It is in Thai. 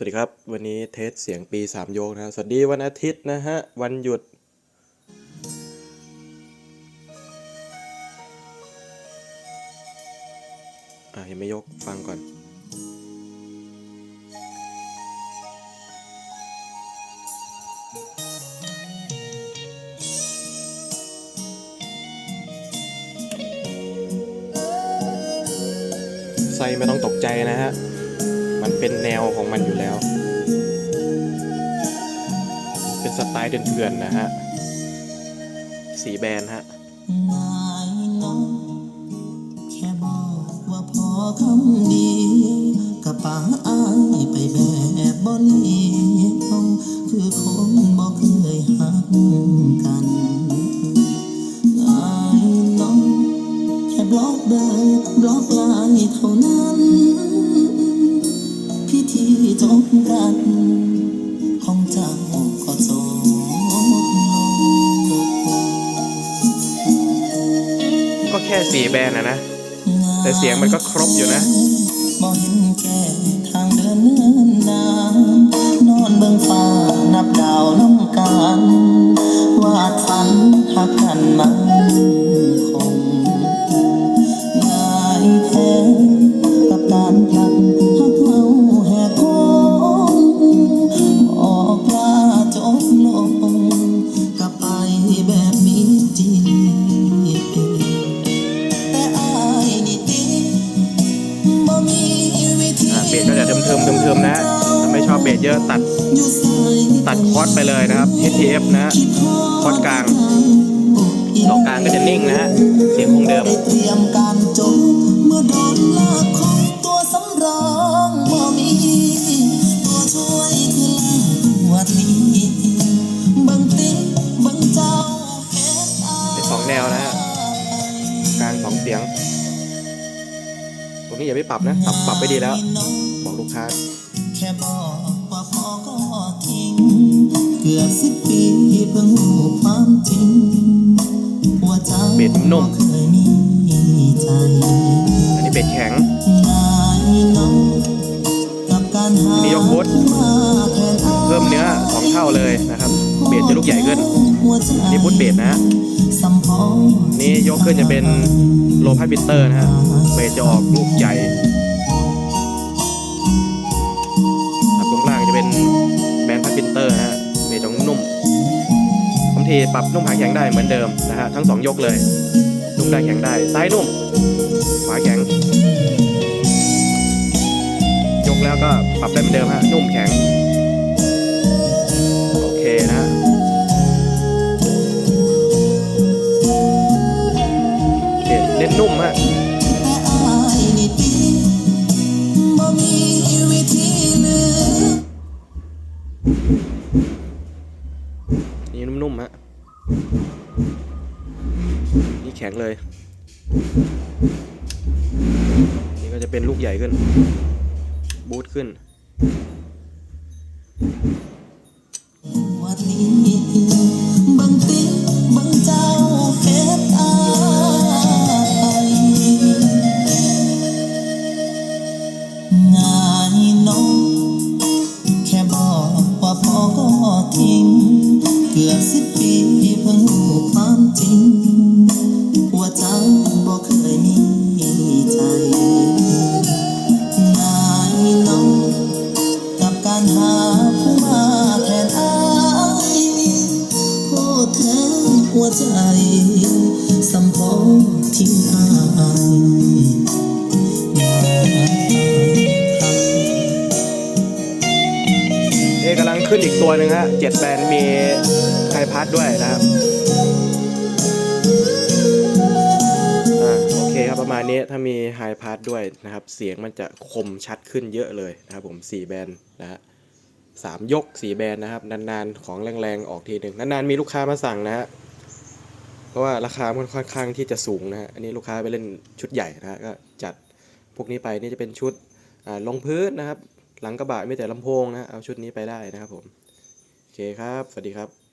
สวัสดีครับ วันนี้เทสเสียงปีสามโยกนะสวัสดีวันอาทิตย์นะฮะ วันหยุด อะยังไม่ยกฟังก่อนไซไม่ต้องตกใจนะฮะ มันเป็นแนวของมันอยู่แล้ว เป็นสไตล์เถื่อนๆนะฮะ สีแบนฮะคำดีกับป่าอายไปแบบบนเอียงคือคนบอกเคยหักกันนายน้องแค่บล็อกเบอร์บล็อกไลน์เท่านั้น จบกันของเจ้าก็จบลงก็แค่สีแบนนะนะ แต่เสียงมันก็ครบอยู่นะมองเห็นแก่ทางเดินเนื่อนนานนอนเบิ่งฟ้านับดาวน้ำกันวาดฝันหักกันมัน สก็จะเทิมๆเทิมๆนะฮะถ้าไม่ชอบเบสเยอะตัดอยู่ไสตัดคอร์สไปเลยนะครับ HTF นะฮะคิดฮอดคอร์สกลางดอกกลางก็จะนิ่งนะฮะเสียงคงเดิมได้เตรียมการจบเมื่อโดนลากของตัวสำรองบ่มีตัวช่วยคือแรงตัวนี้เบิ่งติเบิ่งเจ้าเฮ็ดอายเป็นสองแนวนะฮะกลางสองเสียงตรง นี้อย่าไปปรับนะ ปรับปรับไปดีแล้ว บอกลูกค้า แค่บอกว่าพอก็ทิ้ง เกือบสิบปีเพิ่งรู้ความจริงว่าเจ้าเบ็ดนุ่มเคยมีใจ อันนี้เบสแข็งนายน้องกับการหาอันนี้ยกบูทมาแทนอ้ายเพิ่มเนื้อสองเท่าเลยนะครับเบ สจะลูกใหญ่ขึ้นนนี้บูทเบสนะฮะ นี่ยกขึ้นจะเป็นโลพาบิเตอร์นะฮะ เบสจะออกลูกใหญ่ครับตรงล่างจะเป็นแบนพาบิเตอร์นะฮะ เบสจะนุ่มบางทีปรับนุ่มหาแข็งได้เหมือนเดิมนะฮะ ทั้งสองยกเลย นุ่มได้แข็งได้ ซ้ายนุ่ม ขวาแข็ง ยกแล้วก็ปรับได้เหมือนเดิมฮะ นุ่มแข็ง วิธีเหลือนี่นุ่มๆฮะนี่แข็งเลย นี่ก็จะเป็นลูกใหญ่ขึ้น บูทขึ้นวัดนี้ สิบปีเพิ่งรู้ความจริง ว่าเจ้าบ่เคยมีใจนายน้องกับการหาผู้มาแทนอายพูดแทนหัวใจสัมพอทิ้งอายอย่าทำเอกำลังขึ้นอีกตัวหนึ่งฮะเจ็ดแบนมี พาร์ทด้วยนะครับอ่าโอเคครับประมาณนี้ถ้ามีไฮพาร์ทด้วยนะครับ เสียงมันจะคมชัดขึ้นเยอะเลยนะครับผม 4 แบนนะฮะสามยก 4 แบนนะครับ นานๆ ของแรงๆ ออกทีหนึ่งนานๆ มีลูกค้ามาสั่งนะฮะเพราะว่าราคามันค่อนข้างที่จะสูงนะฮะอันนี้ลูกค้าไปเล่นชุดใหญ่นะฮะก็จัดพวกนี้ไปนี่จะเป็นชุดอ่าลงพื้นนะครับ หลังกระบะไมีแต่ลำโพงนะเอาชุดนี้ไปได้นะครับผม โอเคครับ สวัสดีครับ